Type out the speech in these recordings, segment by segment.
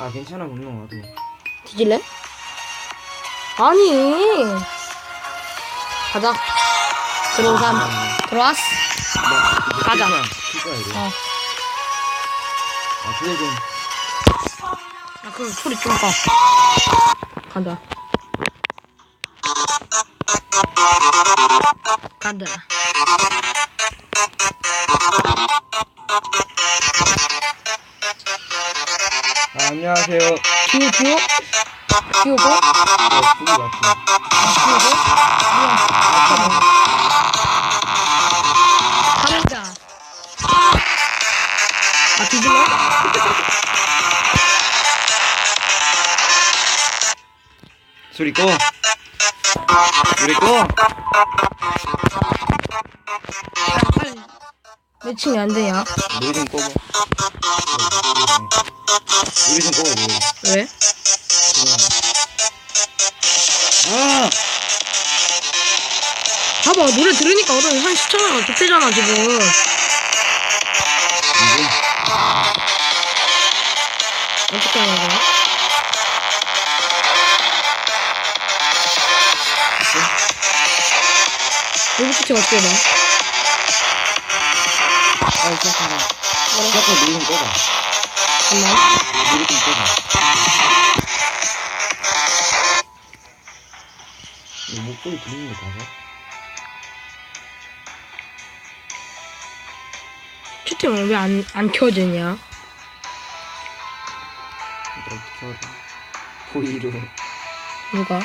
아 괜찮아 분명 와도 뒤질래? 아니. 가자. 들어온 사람 들어왔어. 가자. 키가 이래 어. 아 그래 좀 야, 그럼 소리 좀 봐. 간다. 간다. 안녕하세요 기우 뭐? 갑니다. 아, 뒤질래? 소리 꺼 소리 꺼. 매칭이 안 되냐? 노래 좀 꺼봐 노래 좀 노래 왜? 아 봐봐, 노래 들으니까 어른 한 시청자가 좁대잖아, 지금. 이거 어떻게 하는 거야? 로봇 키팅 어떻게 봐? 아 잠깐만 잠깐 노래 좀 꺼봐 잠깐만. 목소리 들리는 거 봐봐 채팅을 왜 안, 안 켜지냐? 이거 어떻게 알아 보이로 누가?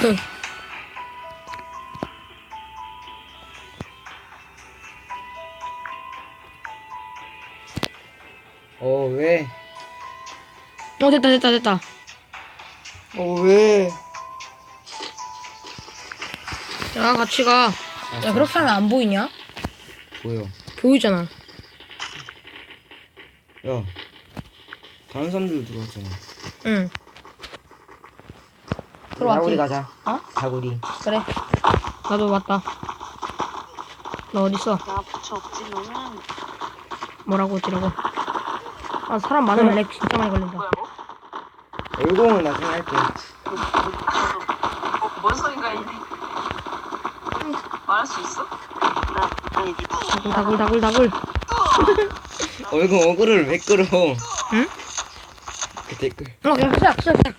흥. 왜? 어, 됐다, 됐다, 됐다. 어 왜? 야, 같이 가. 야, 그렇게 하면 안 보이냐? 보여 보이잖아. 야 다른 사람들도 들어왔잖아 응. 들어왔지? 다구리 가자 어? 다구리 그래. 나도 왔다. 너 어딨어? 야 부처 없지 너는 뭐라고 어찌라고. 아, 사람 많으면 렉 진짜 많이 걸린다. 열공은 나중에 할게 어, 뭔 소린가 이게 말할 수 있어? 나 아니 니 다굴, 다굴, 다굴, 다굴. 얼굴 어그를 왜 끌어 응? 그 댓글 어, 야, 시작, 시작, 시작.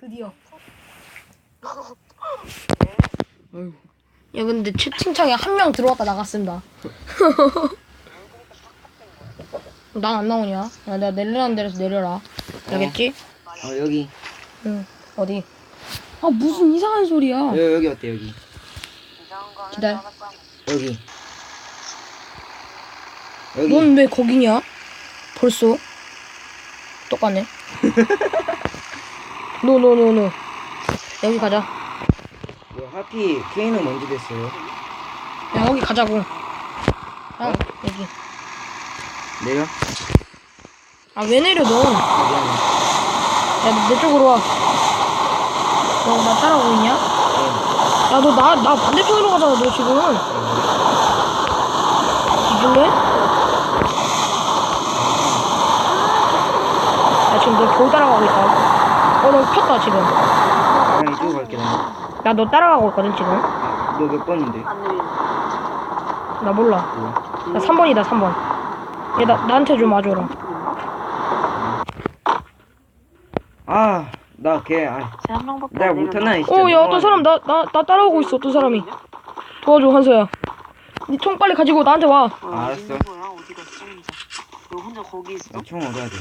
드디어. 아이고 야, 근데 채팅창에 한 명 들어왔다 나갔습니다. 난 안 나오냐? 야, 내가 내리라는 데서 내려라. 알겠지? 어 여기 응. 어디? 아, 무슨 이상한 소리야. 여, 여기 어때 여기 기다려. 여기 여기 넌 왜 거기냐? 벌써? 똑같네. 노, 노, 노, 노. 여기 가자. 뭐 하필 K는 먼저 됐어요 야, 여기 가자고. 아, 여기. 내려? 아, 왜 내려, 넌? 아 미안해 야, 너내 쪽으로 와. 너 나 따라오고 있냐? 어, 야, 너 나, 나 반대편으로 가잖아, 너 지금. 뒤질래? 야, 지금 너 겨우 따라가고 있다. 어, 너 폈다, 지금. 그냥 이쪽으로 갈게 나. 야, 너 따라가고 있거든, 지금. 너몇 번인데? 나 몰라. 뭐? 야, 3번이다, 3번. 얘, 나, 나한테 좀 와줘라. 아, 나 걔, 아, 명밖에 내가 안 못하나. 이 어, 야, 어떤 사람 나, 나, 나 따라오고 있어, 어떤 사람이. 도와줘, 한서야. 니 총 빨리 가지고 나한테 와. 야, 어, 알았어. 있는 거야 어디 갔어 혼자 너 혼자 거기 있어? 나총 얻어야 돼.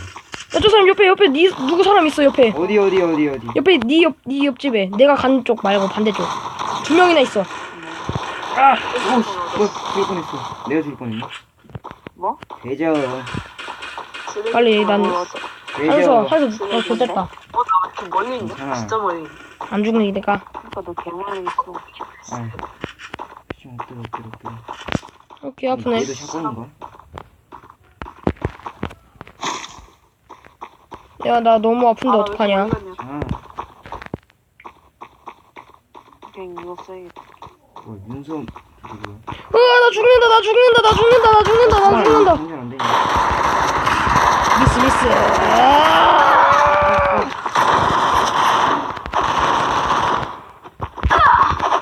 저 사람 옆에, 옆에, 니, 누구 사람 있어, 옆에. 어디, 어디, 어디, 어디? 옆에, 니 옆, 니 옆집에. 내가 간 쪽 말고 반대쪽. 두 명이나 있어. 아, 어, 뭐, 죽을 뻔했어. 내가 죽을 뻔했네. 뭐? 대저, 빨리, 난- 대저. 한서, 어, 좋됐다. 어나 이렇게 멀리 있냐? 괜찮아. 진짜 멀리. 안 죽으니까. 그러니까 너 개멀리 있어 아, 좀 엎드려, 엎드려, 엎드려. 오케이, 아프네. 얘도 샷건인가? 야, 나 너무 아픈데 아, 어떡하냐. 아, 그냥 이거 써야겠다 뭐, 윤섬, 아, 으나 죽는다 나 죽는다 나 죽는다 나 죽는다 나 죽는다 미스 미스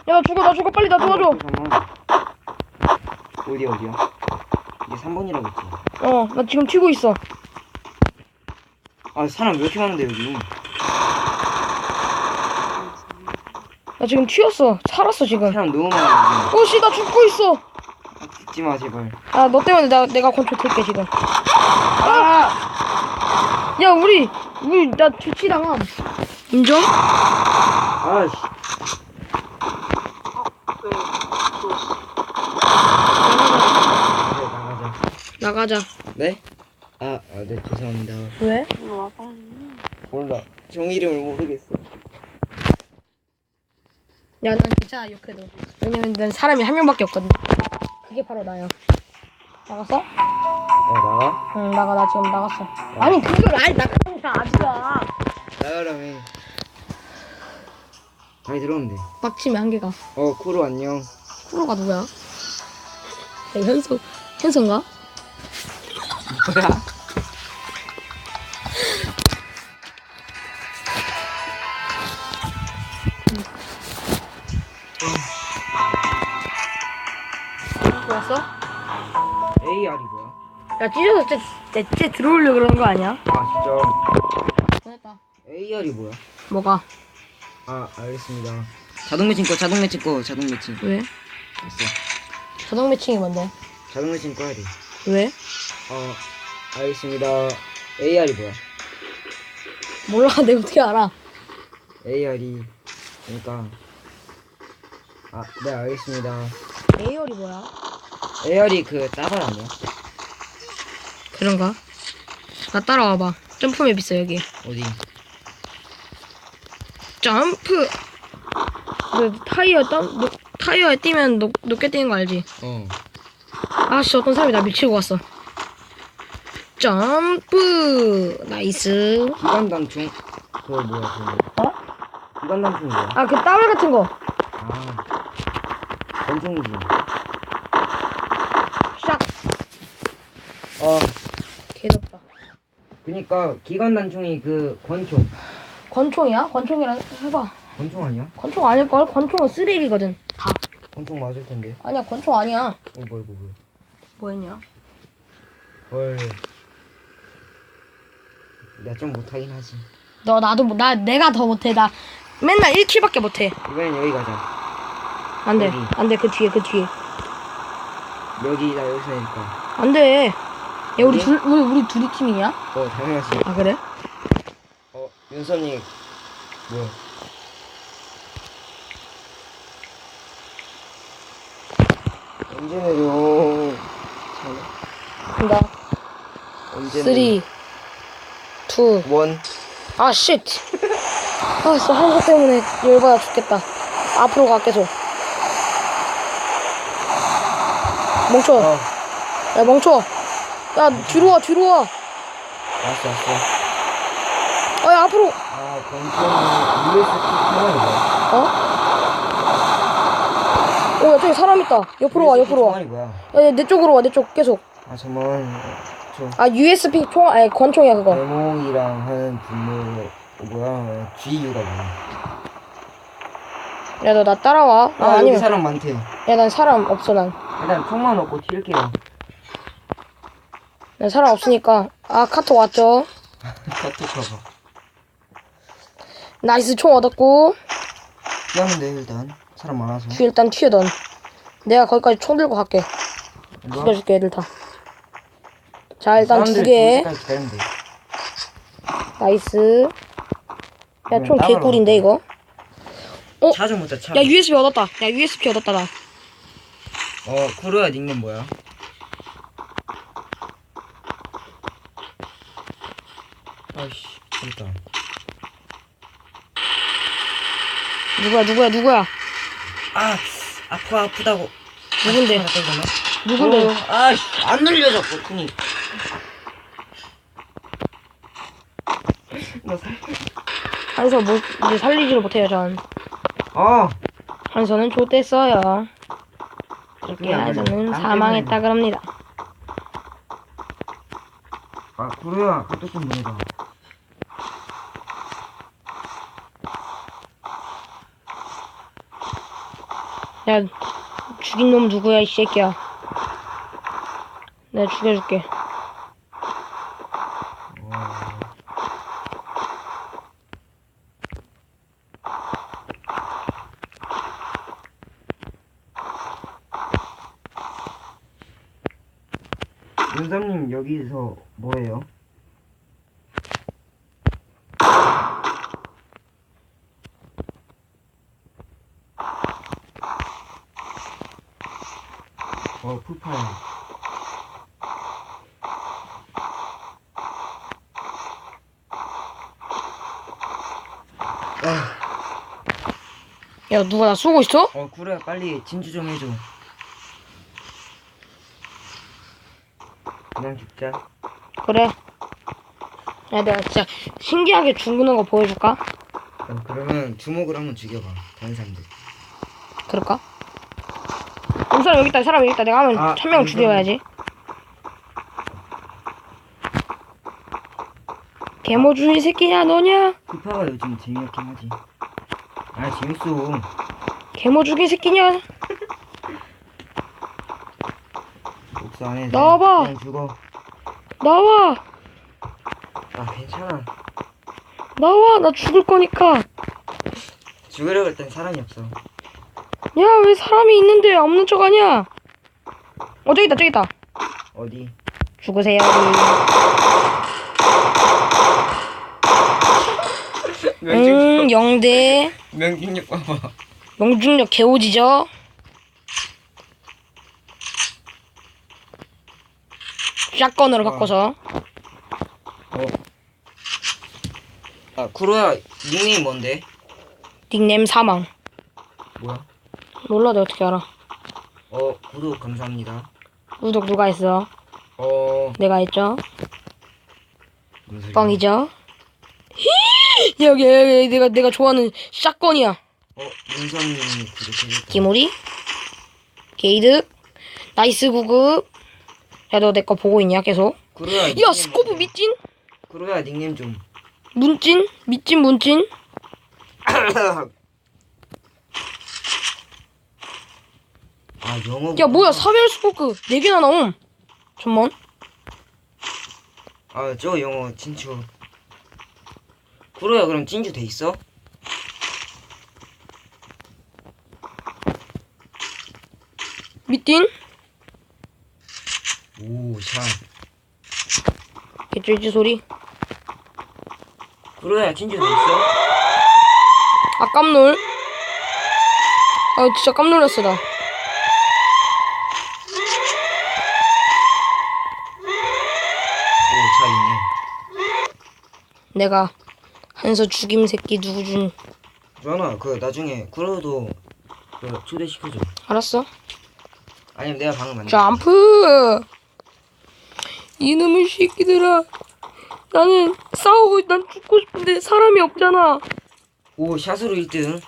야나 죽어 나 죽어 빨리 나 도와줘 어디 어디야? 이게 3번이라고 했지. 어 나 지금 튀고 있어 아 사람 왜 이렇게 많은데 여기? 나 지금 튀었어. 살았어, 지금. 사람 너무 많아. 어, 씨, 나 죽고 있어. 아, 죽지 마 제발. 아, 너 때문에 나, 내가 권총 들게, 지금. 아! 야, 우리, 우리, 나 뒤치당함. 인정? 아씨. 그래 나가자. 나가자. 네? 아, 아, 네 죄송합니다. 왜? 몰라. 종 이름을 모르겠어. 야, 난 괜찮아, 욕해도. 왜냐면 난 사람이 한 명밖에 없거든. 그게 바로 나야. 나갔어? 어 나가? 응, 나가, 나 지금 나갔어. 아니, 그걸 알, 나가니까 아직아. 나가라며. 많이 들어오면 돼. 빡치면 한 개가. 어 쿠로 안녕. 프로가 누구야? 야, 현수, 현수인가? 뭐야? 야? 야, 찢어서 쟤, 쟤, 쟤 들어오려 그러는 거 아니야? 아 진짜. 됐다. AR이 뭐야? 뭐가? 아 알겠습니다. 자동 매칭 꺼 자동 매칭 꺼 자동 매칭. 왜? 됐어. 자동 매칭이 뭔데? 자동 매칭 꺼야 돼. 왜? 어 알겠습니다. AR이 뭐야? 몰라, 내가 어떻게 알아? AR이 그러니까 아 네 알겠습니다. 에이얼이 뭐야? AR이 그 따발 아니야? 그런가? 나 따라와봐. 점프맵 있어, 여기. 어디? 점프! 너 타이어 땀, 너, 타이어에 뛰면 높, 높게 뛰는 거 알지? 어. 아씨, 어떤 사람이 나 밀치고 왔어. 점프! 나이스. 기관 단총 그거 뭐야 그거? 어? 기관 단총 뭐야? 아, 그 따발 같은 거. 아 권총이지. 샥. 어 개덥다. 그니까 기관 단총이 그 권총. 권총이야? 권총이랑 해봐. 권총 아니야? 권총 아닐걸? 권총은 쓰레기거든. 다. 권총 맞을 텐데. 아니야, 권총 아니야. 어 뭐야 이거 뭐야? 뭐 했냐? 헐. 내가 좀 못하긴 하지. 너, 나도, 못- 나, 내가 더 못해. 나 맨날 1킬밖에 못해. 이번엔 여기 가자. 안 돼. 안 돼. 그 뒤에, 그 뒤에. 여기 나 여기서 내니까. 안 돼. 야, 우리? 둘, 우리, 우리 둘이 팀이냐? 어 당연하지. 아, 그래? 어 윤선이 뭐야? 언제 내려? 간다. 언제 3, 2, 원. 아, 쉣. 아, 진짜 한거 때문에 열받아 죽겠다. 앞으로 가, 계속. 멈춰. 어 야, 멈춰. 야, 뒤로 와, 뒤로 와. 왔어 왔어. 아, 야, 앞으로. 아 카메라 뭐야? 어? 어, 야, 저기 사람 있다. 옆으로 와, 옆으로 와. 뭐야? 야, 내 쪽으로 와, 내 쪽, 계속. 아 잠만. 저 아, USB 총, 아니, 권총이야, 그거. 대몽이랑 하는 어, 뭐야? GU가 뭐야? 야, 너 나 따라와. 아, 아 여기 아니면. 사람 많대. 야, 난 사람 없어, 난. 일단 총만 얻고 튈게요. 난 사람 없으니까. 아, 카톡 왔죠? 카톡 가봐. 나이스 총 얻었고. 뛰었는데 일단 사람 많아서. 뒤 일단 튀어던. 내가 거기까지 총 들고 갈게. 죽여줄게, 애들 다. 자, 일단 두 개. 돼. 나이스. 야, 총 따가워. 개꿀인데, 이거? 어? 차좀 먹자 차. 야, USB 얻었다. 야, USB 얻었다, 나. 어 쿠로야 닉네임 뭐야? 아이씨 진짜. 누구야, 누구야, 누구야? 아 아파 아프다고. 누군데? 아, 잠깐만. 누군데? 어, 아이씨 안 눌려져 버튼이. 나 살. 한서 뭐, 이제 살리지를 못해요, 전. 어. 한서는 좆됐어요. 이렇게 그냥 한서는 안 사망했다 그럽니다. 아 쿠로야 카톡 좀 보내봐. 야, 죽인 놈 누구야 이 새끼야 내가 죽여줄게 윤삼님 여기서 뭐해요? 어 풀파야 아, 야 누가 나 쏘고 있어? 어 구레야 빨리 진주 좀 해줘. 그냥 죽자 그래. 야 내가 진짜 신기하게 죽는 거 보여줄까? 어, 그러면 주먹을 한번 죽여봐. 다른 사람들. 그럴까? 이 사람 여기 있다 이 사람 여기 있다. 내가 하면 아, 한명 이거는- 죽여야지. 개모주의 새끼냐 너냐? 풀파가 요즘 재미없긴 하지. 아 재밌어. 개모주의 새끼냐? 복수 안해 나와봐. 그냥 죽어. 나와. 아 괜찮아. 나와. 나 죽을 거니까. 죽으려고 할땐 사람이 없어 야 왜 사람이 있는데 없는 척 하냐? 어 저기 있다 저기 있다. 어디? 죽으세요. 음 영대. 명중력 봐봐. 명중력 개오지죠? 샷건으로 어. 바꿔서. 어. 아 구로야 닉네임 뭔데? 닉네임 사망. 뭐야? 몰라 내가 어떻게 알아? 어 구독 감사합니다. 구독 누가 했어? 어. 내가 했죠? 무슨 소리야? 뻥이죠? 여기 여기 내가 내가 좋아하는 샷건이야. 어 윤선님이 구독해줬다. 기모리? 게이드? 나이스 구급? 야 너 내 거 보고 있냐 계속? 구로야 야 닉네임 스코브 뭔데? 밑진 구로야 닉네임 좀. 문진 밑진 문진 아 영어 야 뭐야 사별 스포크 4개나 나옴. 잠만 아 저 영어 진추 구로야 그럼 진주 돼 있어? 밑진 오샤. 개쩔지 소리? 구로야 진주 돼 있어? 아 깜놀. 아 진짜 깜놀랐어 나 오잘 있네 내가 한서 죽임 새끼 누구 준? 주환아 그 나중에 구로도 그 초대시켜줘. 알았어. 아니면 내가 방을 만들 점프! 이놈의 새끼들아. 나는 싸우고 난 죽고 싶은데 사람이 없잖아. 오 샷으로 1등.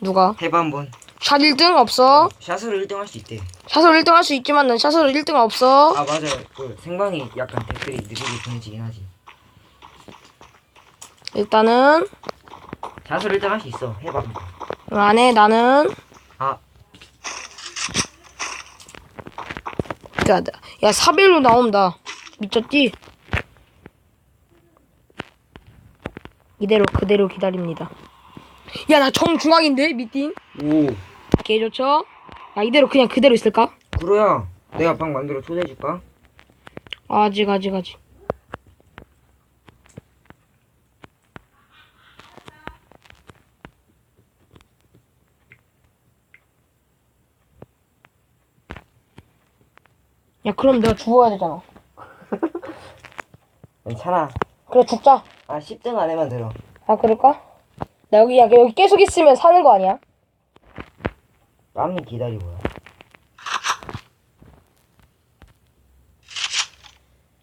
누가? 해봐 한번. 샷 1등 없어? 샷으로 1등 할 수 있대. 샷으로 1등 할 수 있지만 난 샷으로 1등 없어. 아 맞아. 그 생방이 약간 댓글이 느리게 보내지긴 하지 일단은 샷으로 1등 할수 있어 해봐 안해 나는 아 야, 나- 야 사별로 나온다 미쳤지? 이대로 그대로 기다립니다 야 나 정중앙인데 미팅 오 개 좋죠? 야 이대로 그냥 그대로 있을까? 구로야 내가 방 만들어 초대해줄까? 아직 아직 아직 야 그럼 내가 죽어야 되잖아. 괜찮아. 그래 죽자. 아 10등 안에만 들어. 아 그럴까? 나 여기 야 여기 계속 있으면 사는 거 아니야? 땀이 기다리고요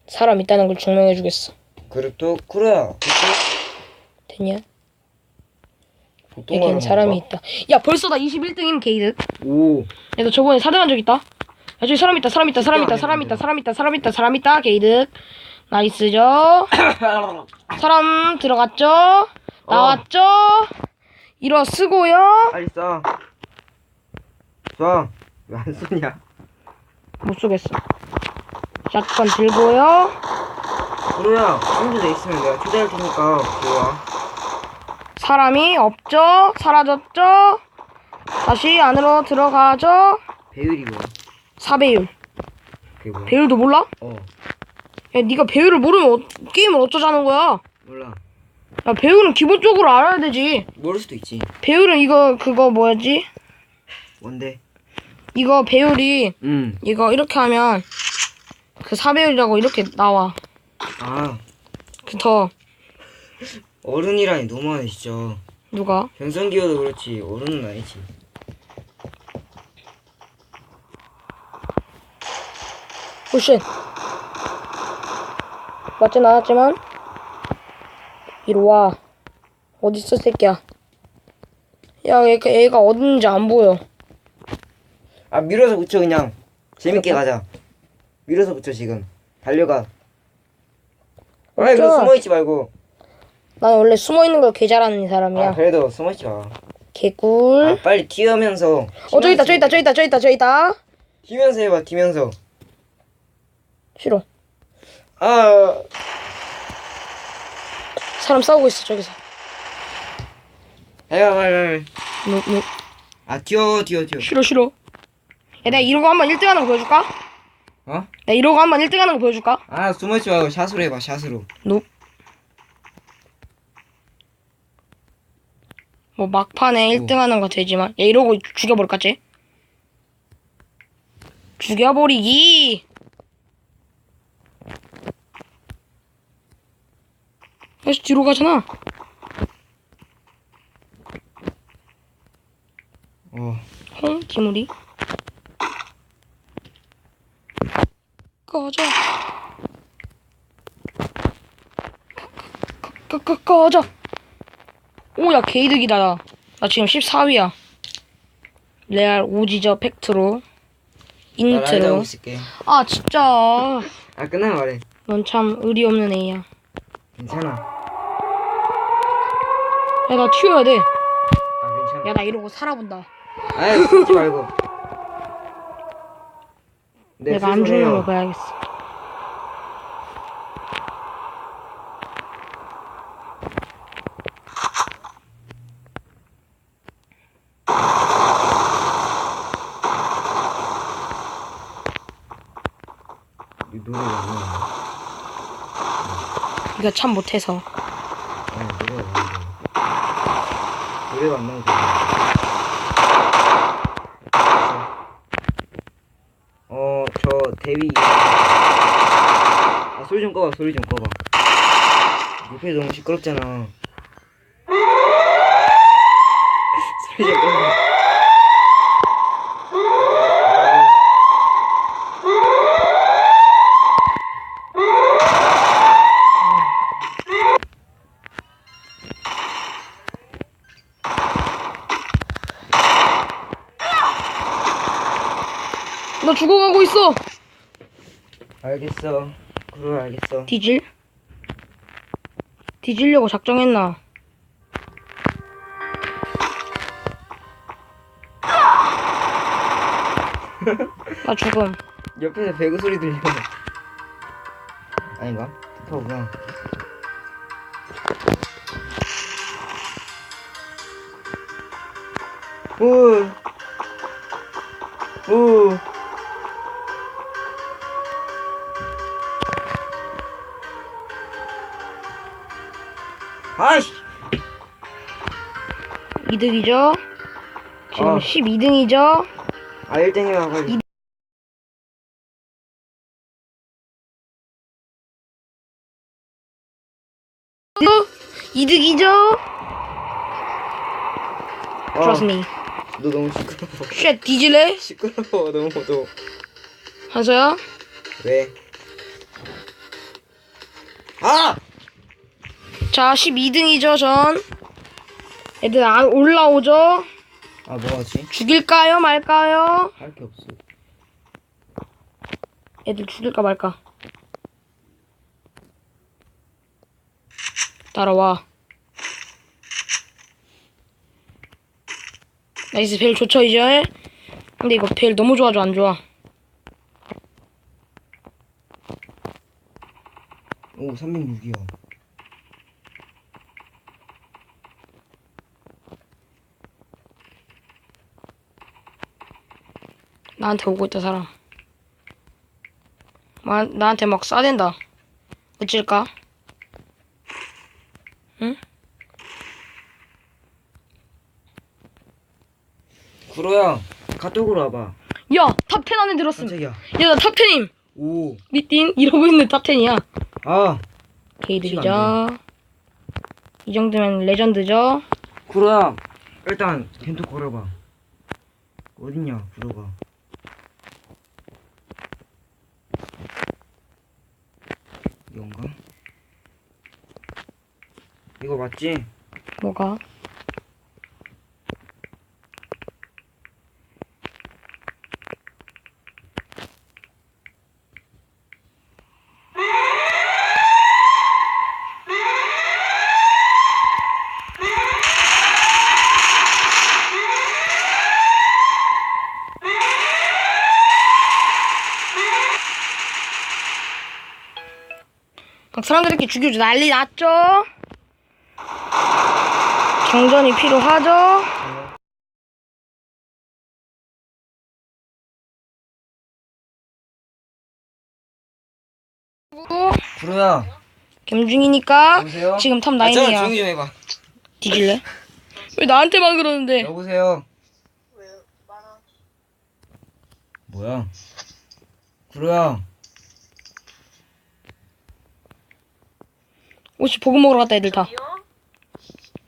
사람 있다는 걸 증명해 주겠어. 또 구로야. 됐냐? 여긴 사람이 있다. 야 벌써 나 21등임 게이드 오. 야, 너 저번에 4등 한 적 있다? 야, 저기 사람 있다, 사람 있다, 사람 있다, 사람 있다, 사람 있다, 사람 있다, 사람 있다, 게이드. 나이스죠? 사람 들어갔죠? 나왔죠? 일어서고요. 빨리 쏴 쏴. 왜 안 쏘냐? 못 쏘겠어. 샷건 들고요. 그러야 친구들 있으면 내가 초대할 테니까 들어와. 사람이 없죠? 사라졌죠? 다시 안으로 들어가죠? 배율이 뭐야? 4배율. 그게 뭐야? 배율도 몰라? 어 야, 네가 배율을 모르면 어- 게임을 어쩌자는 거야? 몰라. 야, 배율은 기본적으로 알아야 되지. 모를 수도 있지. 배율은 이거 그거 뭐였지? 뭔데? 이거 배율이 응. 이거 이렇게 하면 그 4배율이라고 이렇게 나와. 아 그 더 어른이라니 너무하네 진짜. 누가? 변성기어도 그렇지 어른은 아니지. 오쉣. 맞진 않았지만 이리 와. 어딨어 새끼야. 야 얘가, 얘가 어딘지 안 보여. 아 밀어서 붙여 그냥. 재밌게 가자. 밀어서 붙여 지금. 달려가. 아 이거 어쩌? 숨어 있지 말고. 난 원래 숨어 있는 걸 개 잘하는 아 사람이야. 그래도 숨어 있지 마. 개꿀. 아 빨리 튀으면서. 어 저기 있다 저기 있다 저기 있다 저기 있다 저기 있다. 튀면서 해봐 튀면서. 싫어. 아 사람 싸우고 있어 저기서. 해봐 빨리 빨리. 노, 노. 아 튀어 튀어 튀어. 싫어 싫어. 야 내가 이러고 한번 1등 하는 거 보여줄까? 어? 내가 이러고 한번 1등 하는 거 보여줄까? 아 숨어 있지 말고 샷으로 해봐 샷으로. 노. 뭐 막판에 1등 하는 거 되지만 야 이러고 죽여버릴까 쟤? 죽여버리기 다시 뒤로 가잖아 어. 홍 기물이 꺼져 꺼, 꺼, 꺼져 오 야 개이득이다 나. 나 지금 14위야 레알 오지저 팩트로 인트로. 아 진짜 아 끝나면 말해. 넌 참 의리 없는 애야 괜찮아. 야 나 튀어야 돼야 아 괜찮아. 나 이러고 살아본다 아이 숨지 말고. 네, 내가 안 죽는 스스로 거. 봐야겠어 이 노래가 안 나와. 네가 참 못해서 아니 노래가 안 노래가 안 나오고. 어, 저 데뷔. 아, 소리 좀 꺼봐, 소리 좀 꺼봐. 옆에 너무 시끄럽잖아. 소리 좀 꺼봐. 너 죽어가고 있어 알겠어. 그래, 알겠어. 뒤질? 뒤질려고 작정했나? 나 죽음. 옆에서 배구 소리 들려. 아닌가? 오. 오. 2등이죠. 지금 어. 12등이죠. 아 1등이라고 하지. 이득이죠? 어. Trust me. 너 너무 시끄러워. 쉣 뒤질래? 시끄러워 너무 너. 한서야? 왜? 아! 자 12등이죠 전. 애들 안 올라오죠? 아 뭐하지? 죽일까요, 말까요? 할 게 없어. 애들 죽일까 말까? 따라와. 나이스, 벨 좋죠, 이제? 근데 이거 벨 너무 좋아져 안 좋아? 오 306이야 나한테 오고 있다 사람. 마, 나한테 막 싸댄다. 어찔까? 구로야 카톡으로 와봐 야, 탑10 안에 들었음. 깜짝이야 야, 나 탑10임. 오 미띵 이러고 있는 탑10이야. 아 게이들이죠. 이 정도면 레전드죠. 구로야 일단 겐토 걸어봐 어딨냐 구로가 이건가? 이거 맞지? 뭐가? 사람들끼리 죽여줘 난리 났죠? 정전이 필요하죠? 구로야 gem중이니까 여보세요? 지금 탑 아, 저 9이야 조용히 좀 해봐 뒤질래? 왜 나한테만 그러는데 여보세요? 뭐야 구로야 혹시 보급 먹으러 갔다 애들 다?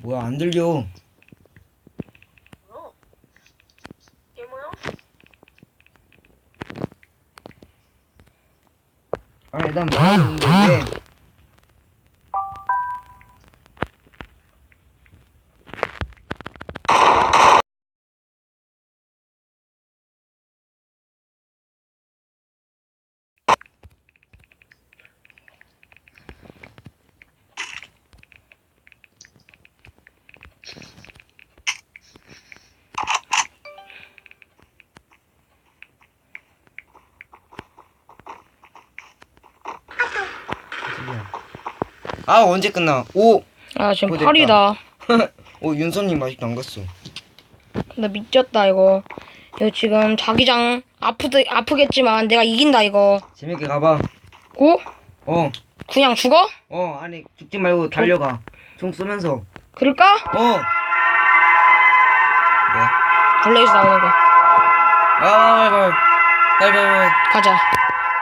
뭐야 안 들려? 아니 난 말하고 있는데 아 언제 끝나? 오! 아 지금 됐다. 8이다 오 윤서님 아직도 안 갔어 나 미쳤다 이거 이거 지금 자기장 아프드, 아프겠지만 내가 이긴다 이거 재밌게 가봐 고? 어 그냥 죽어? 어, 아니 죽지 말고 달려가 총 쏘면서 그럴까? 어? 블레이즈 나오는 거 아 빨리 빨리 빨리 빨리 가자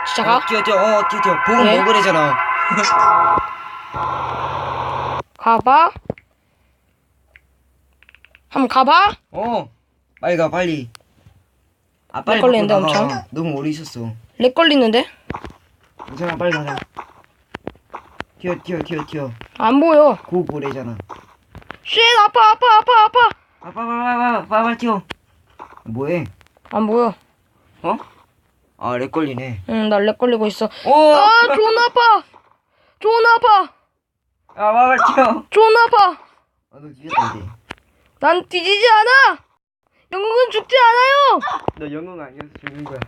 진짜 어, 가? 뛰어 뛰어 어 뛰어 뛰어 보급 왜? 먹으래잖아 가봐. 한번 가봐. 어 빨리 가 빨리. 아 빨리 걸리는데, 나가. 엄청? 너무 오래 있었어. 렉 걸리는데? 괜찮아 빨리 가자. 튀어 튀어 튀어 튀어. 안 보여. 고고래잖아. 쉣 아파 아파 아파 아파. 아 빨리 튀어. 뭐해? 안 보여. 어? 아렉 걸리네. 응 나 렉 걸리고 있어. 오! 아 존나 아파. 존나 아파 아 튀어 존나 아파. 아 너 뒤졌다 이제. 난 뒤지지 않아. 영웅은 죽지 않아요. 너 영웅 아니어서 죽는 거야.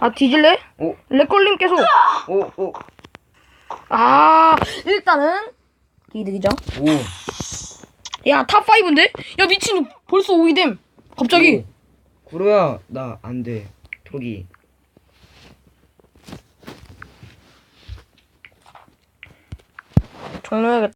아 뒤질래? 오. 렉 걸림 계속. 오 오, 아 일단은 이득이죠? 오. 야탑 5인데? 야 미친 벌써 5위됨. 갑자기. 구로야 나 안 돼. 저기 종료해야겠다